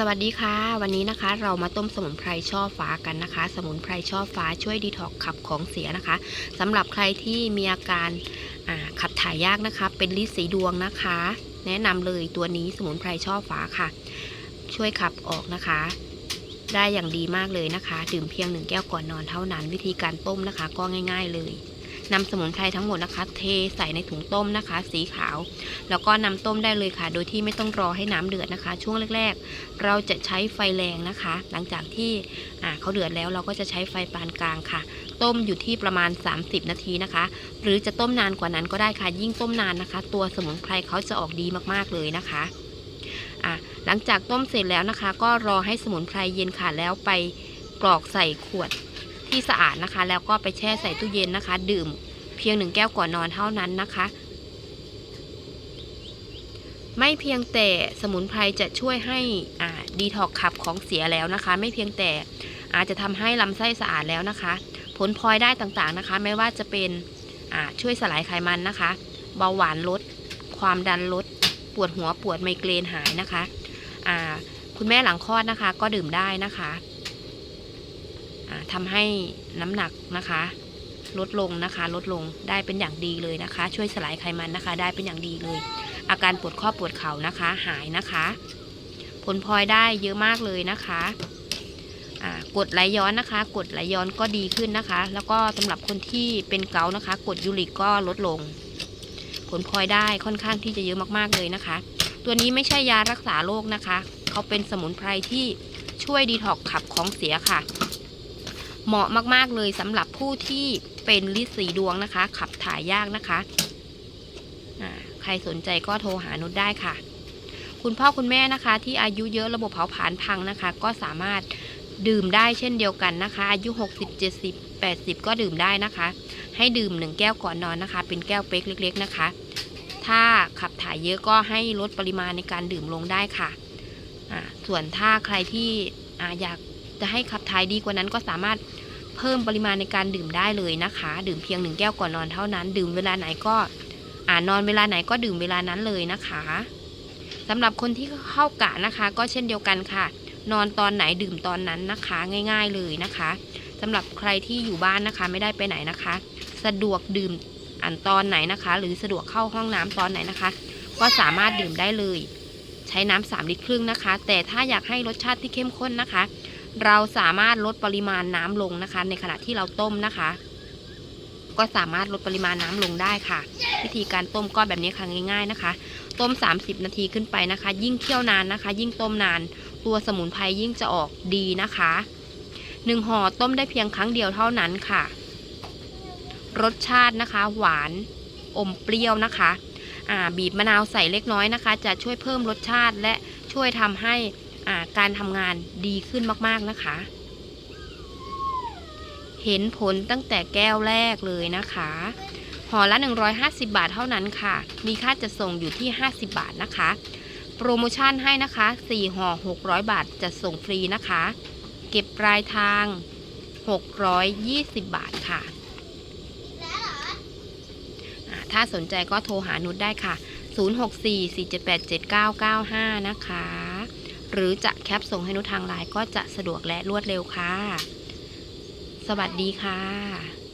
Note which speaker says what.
Speaker 1: สวัสดีค่ะ วันนี้นะคะเรามาต้มสมุนไพรช่อฟ้ากันนะคะ สมุนไพรช่อฟ้าช่วยดีท็อกขับของเสียนะคะสำหรับใครที่มีอาการาขับถ่ายยากนะคะ เป็นลิสีดวงนะคะ แนะนำเลยตัวนี้สมุนไพรช่อฟ้าค่ะ ช่วยขับออกนะคะ ได้อย่างดีมากเลยนะคะ ดื่มเพียงหนึ่งแก้วก่อนนอนเท่านั้น วิธีการต้มนะคะ ก็ง่าย ๆเลย นำสมุนไพรทั้งหมดนะคะ เทใส่ในถุงต้มนะคะ สีขาว แล้วก็นำต้มได้เลยค่ะ โดยที่ไม่ต้องรอให้น้ำเดือดนะคะ ช่วงแรก ๆ เราจะใช้ไฟแรงนะคะ หลังจากที่เขาเดือดแล้วเราก็จะใช้ไฟปานกลางค่ะ ต้มอยู่ที่ประมาณ 30 นาทีนะคะ หรือจะต้มนานกว่านั้นก็ได้ค่ะ ยิ่งต้มนานนะคะ ตัวสมุนไพรเขาจะออกดีมากๆเลยนะคะอะหลังจากต้มเสร็จแล้วนะคะ ก็รอให้สมุนไพรเย็นค่ะแล้วไปกรอกใส่ขวด ที่สะอาดนะคะ แล้วก็ไปแช่ใส่ตู้เย็นนะคะ ดื่มเพียงหนึ่งแก้วก่อนนอนเท่านั้นนะคะ ไม่เพียงแต่สมุนไพรจะช่วยให้ดีท็อกขับของเสียแล้วนะคะ ไม่เพียงแต่อาจจะทำให้ลำไส้สะอาดแล้วนะคะ ผลพลอยได้ต่างๆนะคะ ไม่ว่าจะเป็นช่วยสลายไขมันนะคะ เบาหวานลด ความดันลด ปวดหัวปวดไมเกรนหายนะคะ คุณแม่หลังคลอดนะคะ ก็ดื่มได้นะคะ ทำให้น้ำหนักนะคะ ลดลงนะคะ ลดลงได้เป็นอย่างดีเลยนะคะ ช่วยสลายไขมันนะคะ ได้เป็นอย่างดีเลย อาการปวดข้อปวดเข่านะคะ หายนะคะ ผลพลอยได้เยอะมากเลยนะคะกดไหลย้อนนะคะ กดไหลย้อนก็ดีขึ้นนะคะ แล้วก็สำหรับคนที่เป็นเกาต์นะคะ กดยูริกก็ลดลง ผลพลอยได้ค่อนข้างที่จะเยอะมากๆเลยนะคะ ตัวนี้ไม่ใช่ยารักษาโรคนะคะ เขาเป็นสมุนไพรที่ช่วยดีท็อกขับของเสียค่ะ เหมาะมากๆเลยสำหรับผู้ที่เป็นลิสีดวงนะคะ ขับถ่ายยากนะคะใครสนใจก็โทรหานุชได้ค่ะ คุณพ่อคุณแม่นะคะ ที่อายุเยอะระบบเผาผลาญพังนะคะ ก็สามารถดื่มได้เช่นเดียวกันนะคะ อายุ 60 70 80 ก็ดื่มได้นะคะ ให้ดื่มหนึ่งแก้วก่อนนอนนะคะ เป็นแก้วเป๊กเล็ก ๆนะคะ ถ้าขับถ่ายเยอะก็ให้ลดปริมาณในการดื่มลงได้ค่ะส่วนถ้าใครที่ออยาก จะให้ขับถ่ายดีกว่านั้นก็สามารถเพิ่มปริมาณในการดื่มได้เลยนะคะ ดื่มเพียงหนึ่งแก้วก่อนนอนเท่านั้น ดื่มเวลาไหนก็อ่านอนเวลาไหนก็ดื่มเวลานั้นเลยนะคะสำหรับคนที่เข้ากะนะคะ ก็เช่นเดียวกันค่ะ นอนตอนไหนดื่มตอนนั้นนะคะ ง่าย ๆเลยนะคะสำหรับใครที่อยู่บ้านนะคะไม่ได้ไปไหนนะคะ สะดวกดื่มอ่านตอนไหนนะคะ หรือสะดวกเข้าห้องน้ำตอนไหนนะคะ ก็สามารถดื่มได้เลย ใช้น้ำสามลิตรครึ่งนะคะ แต่ถ้าอยากให้รสชาติที่เข้มข้นนะคะ เราสามารถลดปริมาณน้ำลงนะคะ ในขณะที่เราต้มนะคะ ก็สามารถลดปริมาณน้ำลงได้ค่ะ วิธีการต้มก็แบบนี้ค่ะง่าย ๆนะคะ ต้ม 30 นาทีขึ้นไปนะคะ ยิ่งเคี่ยวนานนะคะ ยิ่งต้มนาน ตัวสมุนไพรยิ่งจะออกดีนะคะหนึ่งห่อต้มได้เพียงครั้งเดียวเท่านั้นค่ะ รสชาตินะคะ หวานอมเปรี้ยวนะคะ อ่าบีบมะนาวใส่เล็กน้อยนะคะ จะช่วยเพิ่มรสชาติและช่วยทำให้ การทำงานดีขึ้นมากๆนะคะ เห็นผลตั้งแต่แก้วแรกเลยนะคะห่อละ 150 บาทเท่านั้นค่ะ มีค่าจะส่งอยู่ที่ 50 บาทนะคะ โปรโมชั่นให้นะคะ 4ห่อ600 บาทจะส่งฟรีนะคะ เก็บปลายทาง 620 บาทค่ะ ถ้าสนใจก็โทรหานุชได้ค่ะ 0644787995 นะคะ หรือจะแคปส่งให้นุทางไลน์ก็จะสะดวกและรวดเร็วค่ะ สวัสดีค่ะ